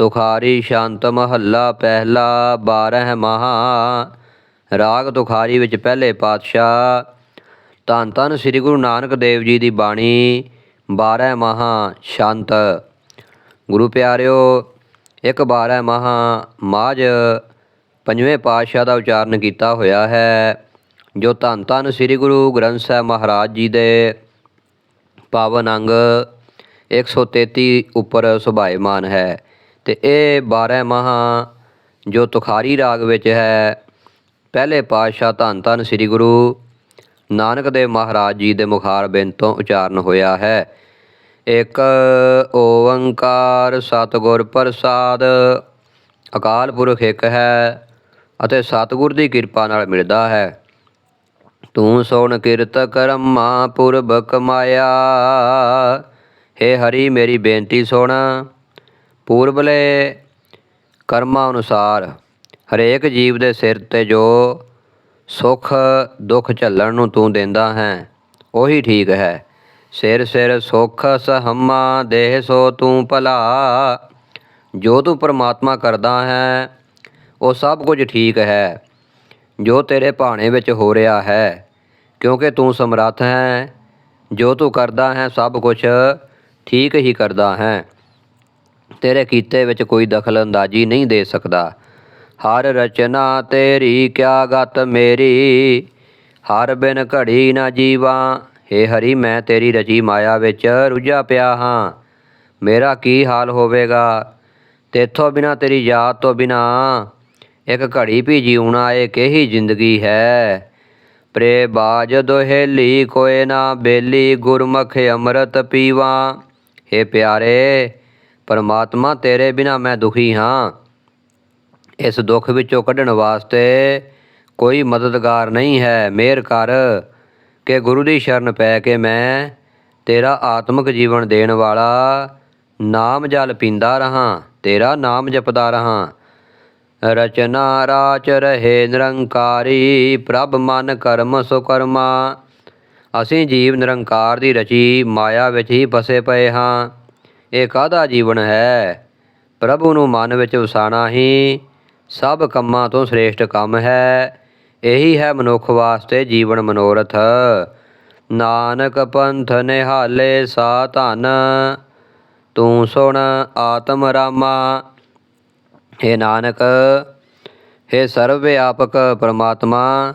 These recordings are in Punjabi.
ਤੁਖਾਰੀ ਸ਼ਾਂਤ ਮਹੱਲਾ ਪਹਿਲਾ 12 ਮਹਾ। ਰਾਗ ਤੁਖਾਰੀ ਵਿੱਚ ਪਹਿਲੇ ਪਾਤਸ਼ਾਹ। ਧੰਨ ਧੰਨ ਸ੍ਰੀ ਗੁਰੂ ਨਾਨਕ ਦੇਵ ਜੀ ਦੀ ਬਾਣੀ 12 ਮਹਾ ਸ਼ਾਂਤ। ਗੁਰੂ ਪਿਆਰਿਓ, ਇੱਕ 12 ਮਹਾ ਮਾਝ ਪੰਜਵੇਂ ਪਾਤਸ਼ਾਹ ਦਾ ਉਚਾਰਨ ਕੀਤਾ ਹੋਇਆ ਹੈ, ਜੋ ਧੰਨ ਧੰਨ ਸ੍ਰੀ ਗੁਰੂ ਗ੍ਰੰਥ ਸਾਹਿਬ ਮਹਾਰਾਜ ਜੀ ਦੇ ਪਾਵਨ ਅੰਗ 133 ਉੱਪਰ ਸੁਭਾਇਮਾਨ ਹੈ। ਤੇ ਇਹ 12 ਮਹਾ ਜੋ ਤੁਖਾਰੀ ਰਾਗ ਵਿੱਚ ਹੈ, ਪਹਿਲੇ ਪਾਤਸ਼ਾਹ ਧੰਨ ਧੰਨ ਸ੍ਰੀ ਗੁਰੂ ਨਾਨਕ ਦੇਵ ਮਹਾਰਾਜ ਜੀ ਦੇ ਮੁਖਾਰ ਬਿੰਦ ਤੋਂ ਉਚਾਰਨ ਹੋਇਆ ਹੈ। ਇੱਕ ਓੰਕਾਰ ਸਤਿਗੁਰ ਪ੍ਰਸਾਦ, ਅਕਾਲ ਪੁਰਖ ਇੱਕ ਹੈ ਅਤੇ ਸਤਿਗੁਰ ਦੀ ਕਿਰਪਾ ਨਾਲ ਮਿਲਦਾ ਹੈ। ਤੂੰ ਸੋਣ ਕਿਰਤ ਕਰਮਾ ਪੁਰਬ ਕਮਾਇਆ ਹੇ ਹਰੀ ਮੇਰੀ ਬੇਨਤੀ ਸੁਣ। ਪੂਰਬਲੇ ਕਰਮਾਂ ਅਨੁਸਾਰ ਹਰੇਕ ਜੀਵ ਦੇ ਸਿਰ ਤੇ ਜੋ ਸੁੱਖ ਦੁੱਖ ਝੱਲਣ ਨੂੰ ਤੂੰ ਦਿੰਦਾ ਹੈ, ਉਹੀ ਠੀਕ ਹੈ। ਸਿਰ ਸਿਰ ਸੁੱਖ ਸਹਮਾ ਦੇਹ ਸੋ ਤੂੰ ਭਲਾ। ਜੋ ਤੂੰ ਪਰਮਾਤਮਾ ਕਰਦਾ ਹੈ, ਉਹ ਸਭ ਕੁਝ ਠੀਕ ਹੈ। ਜੋ ਤੇਰੇ ਭਾਣੇ ਵਿੱਚ ਹੋ ਰਿਹਾ ਹੈ, ਕਿਉਂਕਿ ਤੂੰ ਸਮਰੱਥ ਹੈ, ਜੋ ਤੂੰ ਕਰਦਾ ਹੈ, ਸਭ ਕੁਝ ਠੀਕ ਹੀ ਕਰਦਾ ਹੈ। ਤੇਰੇ ਕੀਤੇ ਵਿੱਚ ਕੋਈ ਦਖਲ ਅੰਦਾਜ਼ੀ ਨਹੀਂ ਦੇ ਸਕਦਾ। ਹਰ ਰਚਨਾ ਤੇਰੀ ਕਿਆ ਗਤ ਮੇਰੀ। ਹਰ ਬਿਨ ਘੜੀ ਨਾ ਜੀਵਾਂ। ਹੇ ਹਰੀ, ਮੈਂ ਤੇਰੀ ਰਚੀ ਮਾਇਆ ਵਿੱਚ ਰੁੱਝਾ ਪਿਆ ਹਾਂ। ਮੇਰਾ ਕੀ ਹਾਲ ਹੋਵੇਗਾ? ਤੇਥੋਂ ਬਿਨਾ ਤੇਰੀ ਯਾਦ ਤੋਂ ਬਿਨਾ ਇੱਕ ਘੜੀ ਵੀ ਜਿਉਣਾ ਏ ਕਿਹੀ ਜ਼ਿੰਦਗੀ ਹੈ? ਪ੍ਰੇ ਬਾਜ ਦੋਹੇਲੀ ਕੋਏ ਨਾ ਬੇਲੀ, ਗੁਰਮੁਖ ਅੰਮ੍ਰਿਤ ਪੀਵਾ। ਹੇ ਪਿਆਰੇ ਪਰਮਾਤਮਾ ਤੇਰੇ ਬਿਨਾ ਮੈਂ ਦੁਖੀ ਹਾਂ। ਇਸ ਦੁੱਖ ਵਿੱਚੋਂ ਕੱਢਣ ਵਾਸਤੇ ਕੋਈ ਮਦਦਗਾਰ ਨਹੀਂ ਹੈ। ਮਿਹਰ ਕਰ ਕਿ ਗੁਰੂ ਦੀ ਸ਼ਰਨ ਪੈ ਕੇ ਮੈਂ ਤੇਰਾ ਆਤਮਿਕ ਜੀਵਨ ਦੇਣ ਵਾਲਾ ਨਾਮ ਜਲ ਪੀਂਦਾ ਰਹਾ, ਤੇਰਾ ਨਾਮ ਜਪਦਾ ਰਹਾ। ਰਚਨਾ ਰਾਚ ਰਹੇ ਨਿਰੰਕਾਰੀ, ਪ੍ਰਭ ਮਨ ਕਰਮ ਸੋ ਕਰਮਾ ਅਸੀਂ ਜੀਵ ਨਿਰੰਕਾਰ ਦੀ ਰਚੀ, ਮਾਇਆ ਵਿੱਚ ਹੀ ਫਸੇ ਪਏ ਹਾਂ। ਇਹ ਕਾਹਦਾ ਜੀਵਨ ਹੈ? ਪ੍ਰਭੂ ਨੂੰ ਮਨ ਵਿੱਚ ਵਸਾਣਾ ਹੀ ਸਭ ਕੰਮਾਂ ਤੋਂ ਸ੍ਰੇਸ਼ਟ ਕੰਮ ਹੈ। ਇਹੀ ਹੈ ਮਨੁੱਖ ਵਾਸਤੇ ਜੀਵਨ ਮਨੋਰਥ। ਨਾਨਕ ਪੰਥ ਨਿਹਾਲੇ ਸਾ ਧਨ, ਤੂੰ ਸੁਣ ਆਤਮ ਰਾਮਾ। ਹੇ ਨਾਨਕ, ਹੇ ਸਰਵ ਵਿਆਪਕ ਪ੍ਰਮਾਤਮਾ,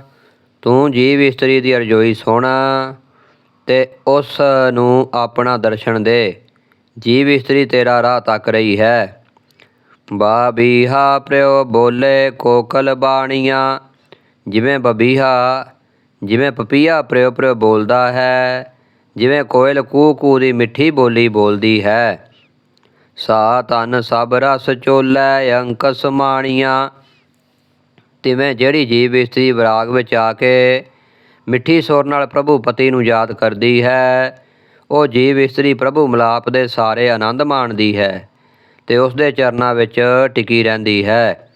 ਤੂੰ ਜੀਵ ਇਸਤਰੀ ਦੀ ਅਰਜ਼ੋਈ ਸੁਣ ਤੇ ਉਸ ਨੂੰ ਆਪਣਾ ਦਰਸ਼ਨ ਦੇ। ਜੀਵ ਇਸਤਰੀ ਤੇਰਾ ਰਾਹ ਤੱਕ ਰਹੀ ਹੈ। ਬਾਬੀਹਾ ਪ੍ਰਿਓ ਬੋਲੇ ਕੋਕਲ ਬਾਣੀਆਂ। ਜਿਵੇਂ ਬਬੀਹਾ, ਜਿਵੇਂ ਪਪੀਆ ਪ੍ਰਿਓ ਪ੍ਰਿਓ ਬੋਲਦਾ ਹੈ। ਜਿਵੇਂ ਕੋਇਲ ਕੂ ਕੂ ਦੀ ਮਿੱਠੀ ਬੋਲੀ ਬੋਲਦੀ ਹੈ। ਸਾ ਤਨ ਸਭ ਰਸ ਚੋਲੇ ਅੰਕ ਸਮਾਣੀਆਂ ਤਿਵੇਂ ਜਿਹੜੀ ਜੀਵ ਇਸਤਰੀ ਵਿਰਾਗ ਵਿੱਚ ਆ ਕੇ ਮਿੱਠੀ ਸੁਰ ਨਾਲ ਪ੍ਰਭੂ ਪਤੀ ਨੂੰ ਯਾਦ ਕਰਦੀ ਹੈ। ਉਹ ਜੀਵ ਇਸਤਰੀ ਪ੍ਰਭੂ ਮਲਾਪ ਦੇ ਸਾਰੇ ਆਨੰਦ ਮਾਣਦੀ ਹੈ ਤੇ ਉਸ ਦੇ ਚਰਨਾਂ ਵਿੱਚ ਟਿਕੀ ਰਹਿੰਦੀ ਹੈ।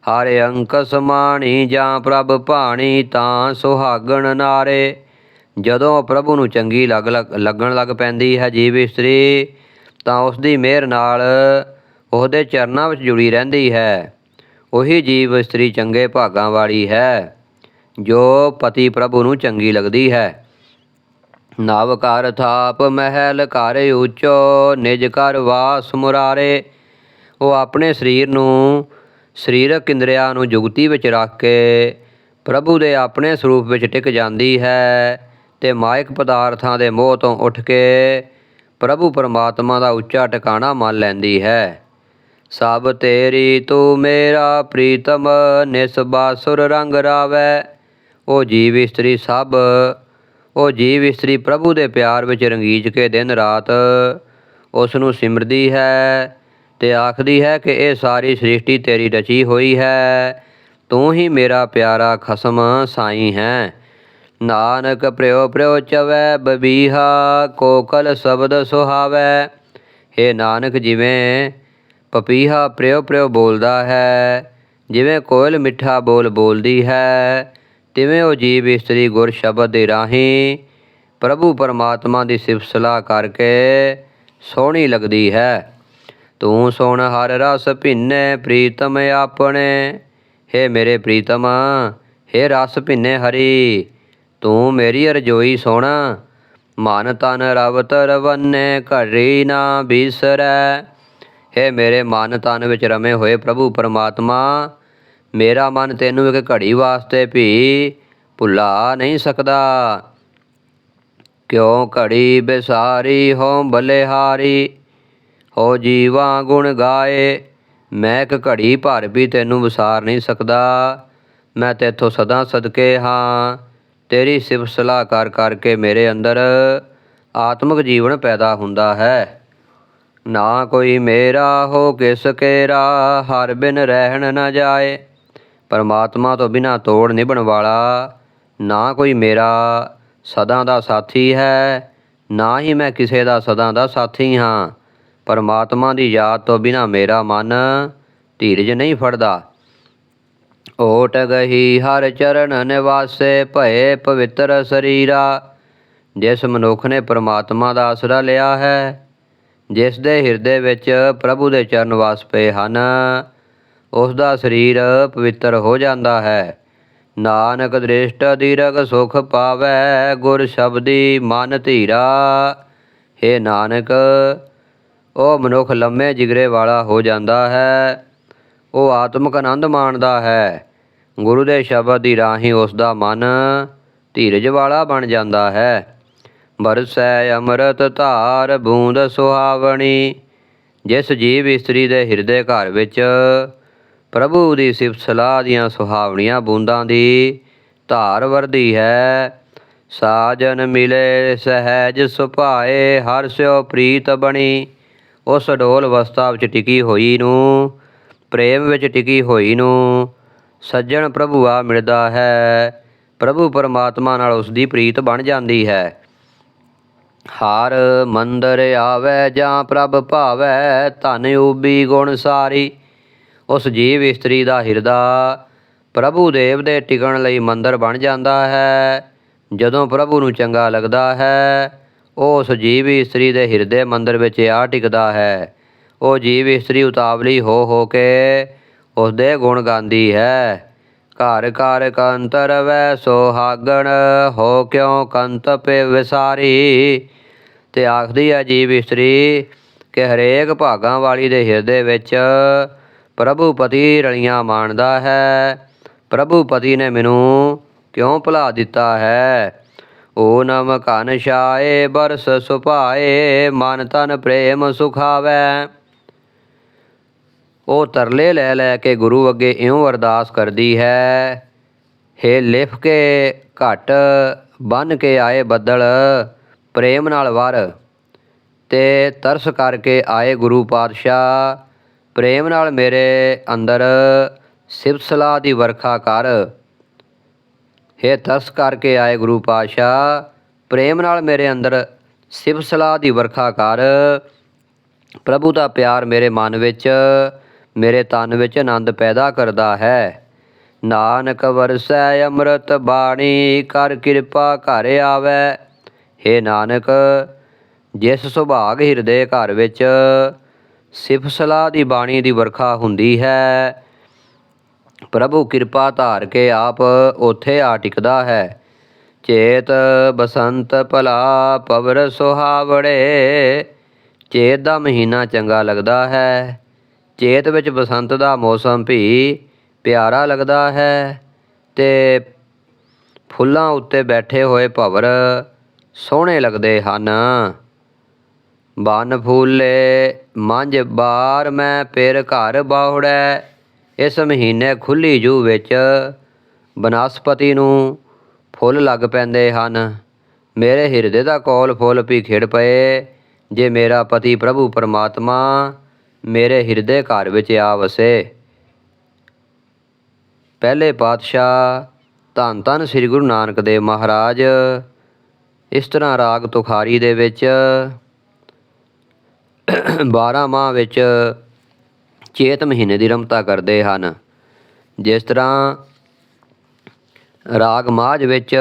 ਹਰ ਅੰਕ ਸਮਾਣੀ ਜਾਂ ਪ੍ਰਭ ਭਾਣੀ ਤਾਂ ਸੁਹਾਗਣ ਨਾਰੇ। ਜਦੋਂ ਪ੍ਰਭੂ ਨੂੰ ਚੰਗੀ ਲੱਗ ਲੱਗ- ਲੱਗਣ ਲੱਗ ਪੈਂਦੀ ਹੈ ਜੀਵ ਇਸਤਰੀ, ਤਾਂ ਉਸ ਦੀ ਮਿਹਰ ਨਾਲ ਉਹਦੇ ਚਰਨਾਂ ਵਿੱਚ ਜੁੜੀ ਰਹਿੰਦੀ ਹੈ। ਉਹੀ ਜੀਵ ਇਸਤਰੀ ਚੰਗੇ ਭਾਗਾਂ ਵਾਲੀ ਹੈ, ਜੋ ਪਤੀ ਪ੍ਰਭੂ ਨੂੰ ਚੰਗੀ ਲੱਗਦੀ ਹੈ। ਨਵ ਕਰ ਥਾਪ ਮਹਿਲ ਘਰ ਉੱਚੋ, ਨਿਜ ਕਰ ਵਾਸ ਮੁਰਾਰੇ। ਉਹ ਆਪਣੇ ਸਰੀਰ ਨੂੰ, ਸਰੀਰਕ ਇੰਦਰੀਆਂ ਨੂੰ ਜੁਗਤੀ ਵਿੱਚ ਰੱਖ ਕੇ ਪ੍ਰਭੂ ਦੇ ਆਪਣੇ ਸਰੂਪ ਵਿੱਚ ਟਿਕ ਜਾਂਦੀ ਹੈ ਤੇ ਮਾਇਕ ਪਦਾਰਥਾਂ ਦੇ ਮੋਹ ਤੋਂ ਉੱਠ ਕੇ ਪ੍ਰਭੂ ਪਰਮਾਤਮਾ ਦਾ ਉੱਚਾ ਟਿਕਾਣਾ ਮੰਨ ਲੈਂਦੀ ਹੈ। ਸਭ ਤੇਰੀ ਤੂੰ ਮੇਰਾ ਪ੍ਰੀਤਮ ਨਿਸਬਾਸੁਰ ਰੰਗ ਰਾਵੈ। ਉਹ ਜੀਵ ਇਸਤਰੀ ਸਭ ਉਹ ਜੀਵ ਇਸਤਰੀ ਪ੍ਰਭੂ ਦੇ ਪਿਆਰ ਵਿੱਚ ਰੰਗੀਜ ਕੇ ਦਿਨ ਰਾਤ ਉਸ ਨੂੰ ਸਿਮਰਦੀ ਹੈ ਤੇ ਆਖਦੀ ਹੈ ਕਿ ਇਹ ਸਾਰੀ ਸ੍ਰਿਸ਼ਟੀ ਤੇਰੀ ਰਚੀ ਹੋਈ ਹੈ। ਤੂੰ ਹੀ ਮੇਰਾ ਪਿਆਰਾ ਖਸਮ ਸਾਈ ਹੈ। ਨਾਨਕ ਪ੍ਰਿਓ ਪ੍ਰਿਓ ਚਵੈ ਬਬੀਹਾ, ਕੋਕਲ ਸ਼ਬਦ ਸੁਹਾਵੈ। हे ਨਾਨਕ ਜਿਵੇਂ ਪਪੀਹਾ ਪ੍ਰਿਓ ਪ੍ਰਿਓ ਬੋਲਦਾ ਹੈ, ਜਿਵੇਂ ਕੋਇਲ ਮਿੱਠਾ ਬੋਲ ਬੋਲਦੀ ਹੈ। ਤਿਵੇਂ ਉਹ ਜੀਵ ਇਸਤਰੀ ਗੁਰ ਸ਼ਬਦ ਦੇ ਰਾਹੀਂ? ਪ੍ਰਭੂ ਪਰਮਾਤਮਾ ਦੀ ਸਿਫਤ ਸਲਾਹ ਕਰਕੇ ਸੋਹਣੀ ਲੱਗਦੀ ਹੈ। ਤੂੰ ਸੁਣ ਹਰ ਰਸ ਭਿੰਨੇ ਪ੍ਰੀਤਮ ਆਪਣੇ। ਹੇ ਮੇਰੇ ਪ੍ਰੀਤਮ, ਹੇ ਰਸ ਭਿੰਨੇ ਹਰੀ। ਤੂੰ ਮੇਰੀ ਰਜੋਈ ਸੁਣ। ਮਨ ਤਨ ਰਵ ਤਰਵੰਨੇ ਘੜੀ ਨਾ ਬਿਸਰੈ। ਹੇ ਮੇਰੇ ਮਨ ਤਨ ਵਿੱਚ ਰਮੇ ਹੋਏ ਪ੍ਰਭੂ ਪਰਮਾਤਮਾ ਮੇਰਾ ਮਨ ਤੈਨੂੰ ਇੱਕ ਘੜੀ ਵਾਸਤੇ ਵੀ ਭੁਲਾ ਨਹੀਂ ਸਕਦਾ। ਕਿਉਂ ਘੜੀ ਬਿਸਾਰੀ ਹੋ ਬਲੇਹਾਰੀ? ਹੋ ਜੀਵਾ ਗੁਣ ਗਾਏ। ਮੈਂ ਇੱਕ ਘੜੀ ਭਰ ਵੀ ਤੈਨੂੰ ਵਿਸਾਰ ਨਹੀਂ ਸਕਦਾ। ਮੈਂ ਤੇਥੋਂ ਸਦਾ ਸਦਕੇ ਹਾਂ। ਤੇਰੀ ਸਿਫਤ ਸਲਾਹ ਕਰ ਕਰਕੇ ਮੇਰੇ ਅੰਦਰ ਆਤਮਿਕ ਜੀਵਨ ਪੈਦਾ ਹੁੰਦਾ ਹੈ। ਨਾ ਕੋਈ ਮੇਰਾ ਹੋ ਕਿਸ ਕੇਰਾ, ਹਰ ਬਿਨ ਰਹਿਣ ਨਾ ਜਾਏ। ਪਰਮਾਤਮਾ ਤੋਂ ਬਿਨਾ ਤੋੜ ਨਿਭਣ ਵਾਲਾ ਨਾ ਕੋਈ ਮੇਰਾ ਸਦਾ ਦਾ ਸਾਥੀ ਹੈ, ਨਾ ਹੀ ਮੈਂ ਕਿਸੇ ਦਾ ਸਦਾ ਦਾ ਸਾਥੀ ਹਾਂ। ਪਰਮਾਤਮਾ ਦੀ ਯਾਦ ਤੋਂ ਬਿਨਾ ਮੇਰਾ ਮਨ ਧੀਰਜ ਨਹੀਂ ਫੜਦਾ। ਓਟ ਗਹੀ ਹਰ ਚਰਨ ਨਿਵਾਸੇ ਭਏ ਪਵਿੱਤਰ ਸਰੀਰਾ, ਜਿਸ ਮਨੁੱਖ ਨੇ ਪਰਮਾਤਮਾ ਦਾ ਆਸਰਾ ਲਿਆ ਹੈ, ਜਿਸ ਦੇ ਹਿਰਦੇ ਵਿੱਚ ਪ੍ਰਭੂ ਦੇ ਚਰਨ ਵਾਸ ਪਏ ਹਨ। ਉਸ ਦਾ ਸਰੀਰ ਪਵਿੱਤਰ ਹੋ ਜਾਂਦਾ ਹੈ। ਨਾਨਕ ਦ੍ਰਿਸ਼ਟ ਦੀਰਘ ਸੁਖ ਪਾਵੈ, ਗੁਰ ਸ਼ਬਦੀ ਮਨ ਧੀਰਾ। हे ਨਾਨਕ, ਉਹ ਮਨੁੱਖ ਲੰਮੇ ਜਿਗਰੇ ਵਾਲਾ ਹੋ ਜਾਂਦਾ ਹੈ। ਉਹ ਆਤਮਿਕ ਆਨੰਦ ਮਾਣਦਾ ਹੈ। ਗੁਰੂ ਦੇ ਸ਼ਬਦ ਦੀ ਰਾਹੀਂ ਉਸ ਦਾ ਮਨ ਧੀਰਜ ਵਾਲਾ ਬਣ ਜਾਂਦਾ ਹੈ। ਬਰਸੈ ਅੰਮ੍ਰਿਤ ਧਾਰ ਬੂੰਦ ਸੁਹਾਵਣੀ। ਜਿਸ ਜੀਵ ਇਸਤਰੀ ਦੇ ਹਿਰਦੇ ਘਰ ਵਿੱਚ ਪ੍ਰਭੂ ਦੀ ਸਿਫਤ ਸਲਾਹ ਦੀਆਂ ਸੁਹਾਵਣੀਆਂ ਬੂੰਦਾਂ ਦੀ ਧਾਰ ਵਰਦੀ ਹੈ। ਸਾਜਨ ਮਿਲੇ, ਸਹਿਜ ਸੁਭਾਏ, ਹਰ ਸਿਓ ਪ੍ਰੀਤ ਬਣੀ। ਉਸ ਡੋਲ ਅਵਸਥਾ ਵਿੱਚ ਟਿਕੀ ਹੋਈ ਨੂੰ, ਪ੍ਰੇਮ ਵਿੱਚ ਟਿਕੀ ਹੋਈ ਨੂੰ ਸੱਜਣ ਪ੍ਰਭੂ ਆ ਮਿਲਦਾ ਹੈ। ਪ੍ਰਭੂ ਪਰਮਾਤਮਾ ਨਾਲ ਉਸ ਦੀ ਪ੍ਰੀਤ ਬਣ ਜਾਂਦੀ ਹੈ। ਹਾਰ ਮੰਦਰ ਆਵੈ ਜਾਂ ਪ੍ਰਭ ਭਾਵੈ, ਧਨ ਉਬੀ ਗੁਣ ਸਾਰੀ। ਉਸ ਜੀਵ ਇਸਤਰੀ ਦਾ ਹਿਰਦਾ ਪ੍ਰਭੂ ਦੇਵ ਦੇ ਟਿਕਣ ਲਈ ਮੰਦਰ ਬਣ ਜਾਂਦਾ ਹੈ। ਜਦੋਂ ਪ੍ਰਭੂ ਨੂੰ ਚੰਗਾ ਲੱਗਦਾ ਹੈ, ਉਹ ਉਸ ਜੀਵ ਇਸਤਰੀ ਦੇ ਹਿਰਦੇ ਮੰਦਰ ਵਿੱਚ ਆ ਟਿਕਦਾ ਹੈ। ਉਹ ਜੀਵ ਇਸਤਰੀ ਉਤਾਵਲੀ ਹੋ ਹੋ ਕੇ ਉਸ ਦੇ ਗੁਣ ਗਾਉਂਦੀ ਹੈ। ਘਰ ਘਰ ਕੰਤਰ ਵੈ ਸੁਹਾਗਣ, ਹੋ ਕਿਉ ਕੰਤ ਪੇ ਵਿਸਾਰੀ? ਤੇ ਆਖਦੀ ਹੈ ਜੀਵ ਇਸਤਰੀ ਕਿ ਹਰੇਕ ਭਾਗਾਂ ਵਾਲੀ ਦੇ ਹਿਰਦੇ ਵਿੱਚ ਪ੍ਰਭੂ ਪਤੀ ਰਲੀਆਂ ਮਾਣਦਾ ਹੈ। ਪ੍ਰਭੂ ਪਤੀ ਨੇ ਮੈਨੂੰ ਕਿਉਂ ਭੁਲਾ ਦਿੱਤਾ ਹੈ? ਓ ਨਮ ਘਨ ਛਾਏ, ਬਰਸ ਸੁਭਾਏ, ਮਨ ਤਨ ਪ੍ਰੇਮ ਸੁਖਾਵੈ। ਉਹ ਤਰਲੇ ਲੈ ਲੈ ਕੇ ਗੁਰੂ ਅੱਗੇ ਇਉਂ ਅਰਦਾਸ ਕਰਦੀ ਹੈ, ਹੇ ਲਿਫ ਕੇ ਘਟ, ਬਨ ਕੇ ਆਏ ਬੱਦਲ, ਪ੍ਰੇਮ ਨਾਲ ਵਰ। ਤੇ ਤਰਸ ਕਰਕੇ ਆਏ ਗੁਰੂ ਪਾਤਸ਼ਾਹ। ਪ੍ਰੇਮ ਨਾਲ ਮੇਰੇ ਅੰਦਰ ਸਿਫਤ ਸਲਾਹ ਦੀ ਵਰਖਾ ਕਰ। ਹੇ ਤਰਸ ਕਰਕੇ ਆਏ ਗੁਰੂ ਪਾਤਸ਼ਾਹ, ਪ੍ਰੇਮ ਨਾਲ ਮੇਰੇ ਅੰਦਰ ਸਿਫਤ ਸਲਾਹ ਦੀ ਵਰਖਾ ਕਰ। ਪ੍ਰਭੂ ਦਾ ਪਿਆਰ ਮੇਰੇ ਮਨ ਵਿੱਚ, ਮੇਰੇ ਤਨ ਵਿੱਚ ਆਨੰਦ ਪੈਦਾ ਕਰਦਾ ਹੈ। ਨਾਨਕ ਵਰਸੈ ਅੰਮ੍ਰਿਤ ਬਾਣੀ, ਕਰ ਕਿਰਪਾ ਘਰ ਆਵੈ। ਹੇ ਨਾਨਕ, ਜਿਸ ਸੁਭਾਗ ਹਿਰਦੇ ਘਰ ਵਿੱਚ ਸਿਫਸਲਾ ਦੀ ਬਾਣੀ ਦੀ ਵਰਖਾ ਹੁੰਦੀ ਹੈ। ਪ੍ਰਭੂ ਕਿਰਪਾ ਧਾਰ ਕੇ ਆਪ ਉਥੇ ਆ ਟਿਕਦਾ ਹੈ। ਚੇਤ ਬਸੰਤ ਭਲਾ ਪਵਰ ਸੁਹਾਵੜੇ, ਚੇਤ ਦਾ ਮਹੀਨਾ ਚੰਗਾ ਲੱਗਦਾ ਹੈ। ਚੇਤ ਵਿੱਚ ਬਸੰਤ ਦਾ ਮੌਸਮ ਵੀ ਪਿਆਰਾ ਲੱਗਦਾ ਹੈ ਤੇ ਫੁੱਲਾਂ ਉੱਤੇ ਬੈਠੇ ਹੋਏ ਭਵਰ ਸੋਹਣੇ ਲੱਗਦੇ ਹਨ। ਬਨ ਫੂਲੇ, ਮੰਝ ਬਾਰ ਮੈਂ ਪੇਰ ਘਰ ਬਾਹੜੈ, ਇਸ ਮਹੀਨੇ ਖੁੱਲੀ ਜੂ ਵਿੱਚ। ਬਨਸਪਤੀ ਨੂੰ ਫੁੱਲ ਲੱਗ ਪੈਂਦੇ ਹਨ। ਮੇਰੇ ਹਿਰਦੇ ਦਾ ਕੋਲ ਫੁੱਲ ਵੀ ਖਿੜ ਪਏ। ਜੇ ਮੇਰਾ ਪਤੀ ਪ੍ਰਭੂ ਪਰਮਾਤਮਾ, ਮੇਰੇ ਹਿਰਦੇ ਘਰ ਵਿੱਚ ਆ ਵਸੇ ਪਹਿਲੇ ਪਾਤਸ਼ਾਹ ਧੰਨ ਧੰਨ ਸ੍ਰੀ ਗੁਰੂ ਨਾਨਕ ਦੇਵ ਮਹਾਰਾਜ, ਇਸ ਤਰ੍ਹਾਂ ਰਾਗ ਤੁਖਾਰੀ ਦੇ ਵਿੱਚ 12 ਮਾਹ ਵਿੱਚ ਚੇਤ ਮਹੀਨੇ ਦੀ ਰਮਤਾ ਕਰਦੇ ਹਨ। ਜਿਸ ਤਰ੍ਹਾਂ ਰਾਗ ਮਾਝ ਵਿੱਚ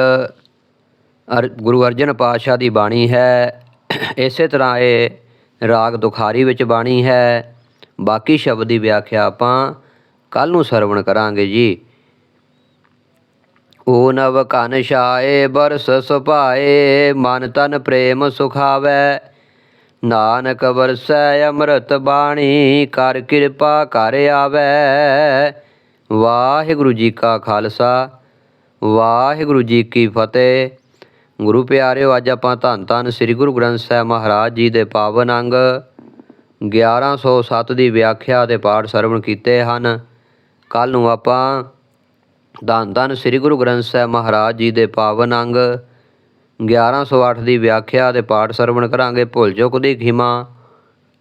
ਅਰ, ਗੁਰੂ ਅਰਜਨ ਪਾਤਸ਼ਾਹ ਦੀ ਬਾਣੀ ਹੈ, ਇਸੇ ਤਰ੍ਹਾਂ ਇਹ ਰਾਗ ਦੁਖਾਰੀ ਵਿੱਚ ਬਾਣੀ ਹੈ। ਬਾਕੀ ਸ਼ਬਦ ਦੀ ਵਿਆਖਿਆ ਆਪਾਂ ਕੱਲ ਨੂੰ ਸਰਵਣ ਕਰਾਂਗੇ ਜੀ। ਓ ਨਵ ਕਨ ਛਾਏ, ਬਰਸ ਸੁਭਾਏ, ਮਨ ਤਨ ਪ੍ਰੇਮ ਸੁਖਾਵੈ। ਨਾਨਕ ਵਰਸੈ ਅੰਮ੍ਰਿਤ ਬਾਣੀ, ਕਰ ਕਿਰਪਾ ਕਰ ਆਵੈ। ਵਾਹਿਗੁਰੂ ਜੀ ਕਾ ਖਾਲਸਾ, ਵਾਹਿਗੁਰੂ ਜੀ ਕੀ ਫਤਿਹ। ਗੁਰੂ ਪਿਆਰਿਓ, ਅੱਜ ਆਪਾਂ ਧੰਨ ਧੰਨ ਸ੍ਰੀ ਗੁਰੂ ਗ੍ਰੰਥ ਸਾਹਿਬ ਮਹਾਰਾਜ ਜੀ ਦੇ ਪਾਵਨ ਅੰਗ 1107 ਦੀ ਵਿਆਖਿਆ ਤੇ ਪਾਠ ਸਰਵਣ ਕੀਤੇ ਹਨ। ਕੱਲ ਨੂੰ ਆਪਾਂ ਧੰਨ ਧੰਨ ਸ੍ਰੀ ਗੁਰੂ ਗ੍ਰੰਥ ਸਾਹਿਬ ਮਹਾਰਾਜ ਜੀ ਦੇ ਪਾਵਨ ਅੰਗ 1108 ਦੀ ਵਿਆਖਿਆ ਤੇ ਪਾਠ ਸਰਵਣ ਕਰਾਂਗੇ। ਭੁੱਲ ਚੁੱਕ ਦੀ ਖਿਮਾ।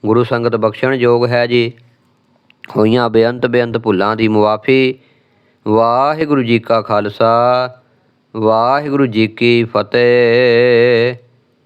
ਗੁਰੂ ਸੰਗਤ ਬਖਸ਼ਣ ਯੋਗ ਹੈ ਜੀ। ਹੋਈਆਂ ਬੇਅੰਤ ਬੇਅੰਤ ਭੁੱਲਾਂ ਦੀ ਮੁਆਫੀ। ਵਾਹਿਗੁਰੂ ਜੀ ਕਾ ਖਾਲਸਾ। ਵਾਹਿਗੁਰੂ ਜੀ ਕੀ ਫਤਿਹ।